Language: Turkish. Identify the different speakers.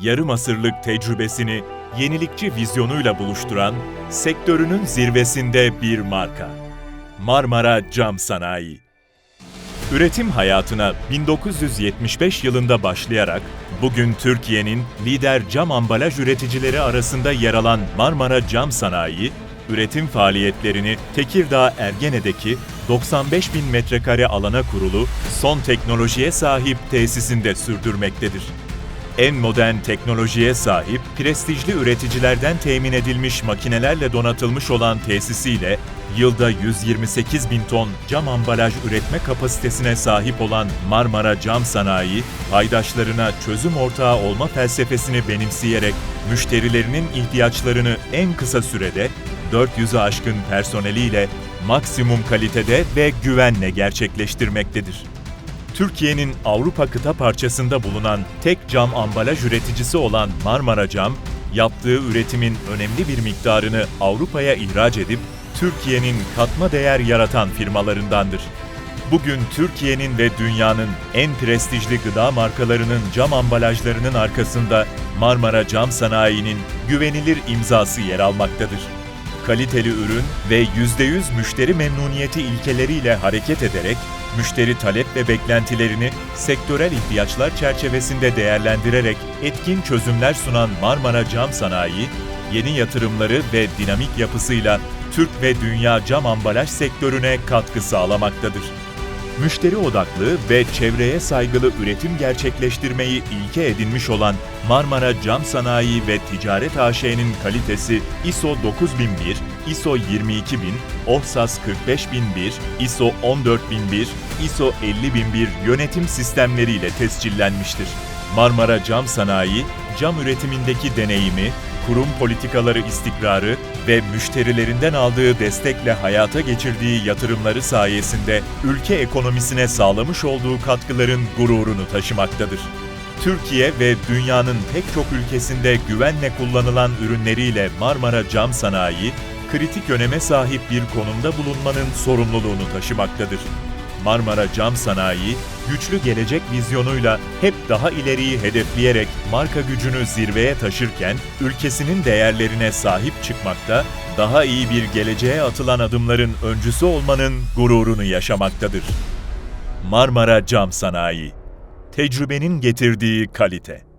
Speaker 1: yarım asırlık tecrübesini yenilikçi vizyonuyla buluşturan sektörünün zirvesinde bir marka. Marmara Cam Sanayi. Üretim hayatına 1975 yılında başlayarak bugün Türkiye'nin lider cam ambalaj üreticileri arasında yer alan Marmara Cam Sanayi, üretim faaliyetlerini Tekirdağ Ergene'deki 95 bin metrekare alana kurulu son teknolojiye sahip tesisinde sürdürmektedir. En modern teknolojiye sahip, prestijli üreticilerden temin edilmiş makinelerle donatılmış olan tesisiyle yılda 128 bin ton cam ambalaj üretme kapasitesine sahip olan Marmara Cam Sanayi, paydaşlarına çözüm ortağı olma felsefesini benimseyerek müşterilerinin ihtiyaçlarını en kısa sürede 400'ü aşkın personeliyle maksimum kalitede ve güvenle gerçekleştirmektedir. Türkiye'nin Avrupa kıta parçasında bulunan tek cam ambalaj üreticisi olan Marmara Cam, yaptığı üretimin önemli bir miktarını Avrupa'ya ihraç edip Türkiye'nin katma değer yaratan firmalarındandır. Bugün Türkiye'nin ve dünyanın en prestijli gıda markalarının cam ambalajlarının arkasında Marmara Cam Sanayi'nin güvenilir imzası yer almaktadır kaliteli ürün ve %100 müşteri memnuniyeti ilkeleriyle hareket ederek müşteri talep ve beklentilerini sektörel ihtiyaçlar çerçevesinde değerlendirerek etkin çözümler sunan Marmara Cam Sanayi, yeni yatırımları ve dinamik yapısıyla Türk ve dünya cam ambalaj sektörüne katkı sağlamaktadır. Müşteri odaklı ve çevreye saygılı üretim gerçekleştirmeyi ilke edinmiş olan Marmara Cam Sanayi ve Ticaret AŞ'nin kalitesi ISO 9001, ISO 22000, OHSAS 45001, ISO 14001, ISO 50001 yönetim sistemleriyle tescillenmiştir. Marmara Cam Sanayi, cam üretimindeki deneyimi, kurum politikaları istikrarı ve müşterilerinden aldığı destekle hayata geçirdiği yatırımları sayesinde ülke ekonomisine sağlamış olduğu katkıların gururunu taşımaktadır. Türkiye ve dünyanın pek çok ülkesinde güvenle kullanılan ürünleriyle Marmara Cam Sanayi, kritik öneme sahip bir konumda bulunmanın sorumluluğunu taşımaktadır. Marmara Cam Sanayi, güçlü gelecek vizyonuyla hep daha ileriyi hedefleyerek marka gücünü zirveye taşırken, ülkesinin değerlerine sahip çıkmakta, daha iyi bir geleceğe atılan adımların öncüsü olmanın gururunu yaşamaktadır. Marmara Cam Sanayi, tecrübenin getirdiği kalite.